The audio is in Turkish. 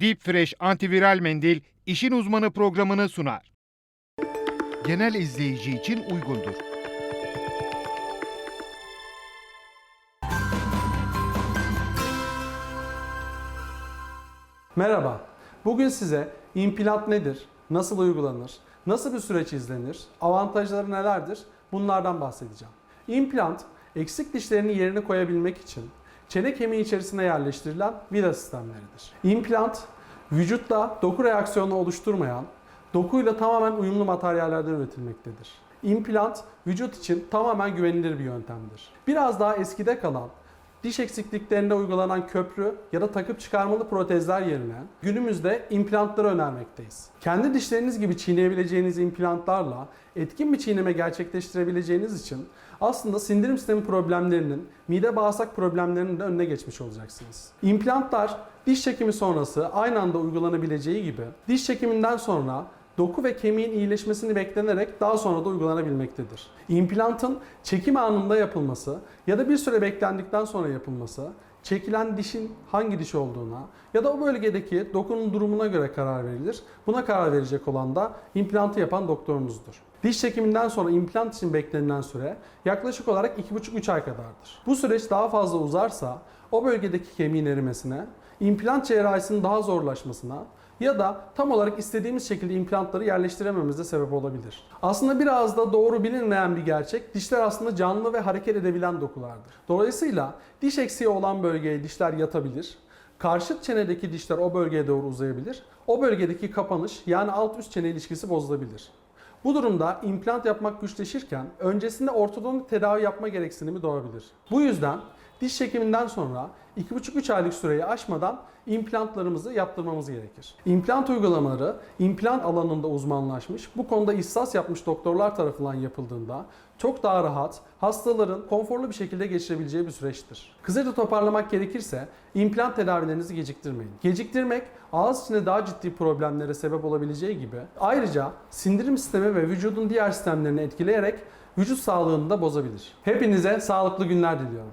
Deep Fresh antiviral mendil işin uzmanı programını sunar. Genel izleyici için uygundur. Merhaba. Bugün size implant nedir, nasıl uygulanır, nasıl bir süreç izlenir, avantajları nelerdir bunlardan bahsedeceğim. İmplant, eksik dişlerini yerine koyabilmek için çene kemiği içerisine yerleştirilen vida sistemleridir. İmplant, vücutta doku reaksiyonu oluşturmayan, dokuyla tamamen uyumlu materyallerden üretilmektedir. İmplant, vücut için tamamen güvenilir bir yöntemdir. Biraz daha eskide kalan Diş eksikliklerinde uygulanan köprü ya da takıp çıkarmalı protezler yerine günümüzde implantları önermekteyiz. Kendi dişleriniz gibi çiğneyebileceğiniz implantlarla etkin bir çiğneme gerçekleştirebileceğiniz için aslında sindirim sistemi problemlerinin, mide bağırsak problemlerinin de önüne geçmiş olacaksınız. İmplantlar diş çekimi sonrası aynı anda uygulanabileceği gibi diş çekiminden sonra doku ve kemiğin iyileşmesini beklenerek daha sonra da uygulanabilmektedir. İmplantın çekim anında yapılması ya da bir süre beklendikten sonra yapılması çekilen dişin hangi diş olduğuna ya da o bölgedeki dokunun durumuna göre karar verilir. Buna karar verecek olan da implantı yapan doktorunuzdur. Diş çekiminden sonra implant için beklenilen süre yaklaşık olarak 2,5-3 ay kadardır. Bu süreç daha fazla uzarsa o bölgedeki kemiğin erimesine, implant cerrahisinin daha zorlaşmasına ya da tam olarak istediğimiz şekilde implantları yerleştiremememize sebep olabilir. Aslında biraz da doğru bilinmeyen bir gerçek, dişler aslında canlı ve hareket edebilen dokulardır. Dolayısıyla diş eksiği olan bölgeye dişler yatabilir, karşıt çenedeki dişler o bölgeye doğru uzayabilir, o bölgedeki kapanış yani alt üst çene ilişkisi bozulabilir. Bu durumda implant yapmak güçleşirken öncesinde ortodontik tedavi yapma gereksinimi doğabilir. Bu yüzden diş çekiminden sonra 2,5-3 aylık süreyi aşmadan implantlarımızı yaptırmamız gerekir. İmplant uygulamaları implant alanında uzmanlaşmış, bu konuda ihsas yapmış doktorlar tarafından yapıldığında çok daha rahat, hastaların konforlu bir şekilde geçirebileceği bir süreçtir. Kısaca toparlamak gerekirse implant tedavilerinizi geciktirmeyin. Geciktirmek ağız içinde daha ciddi problemlere sebep olabileceği gibi ayrıca sindirim sistemi ve vücudun diğer sistemlerini etkileyerek vücut sağlığını da bozabilir. Hepinize sağlıklı günler diliyorum.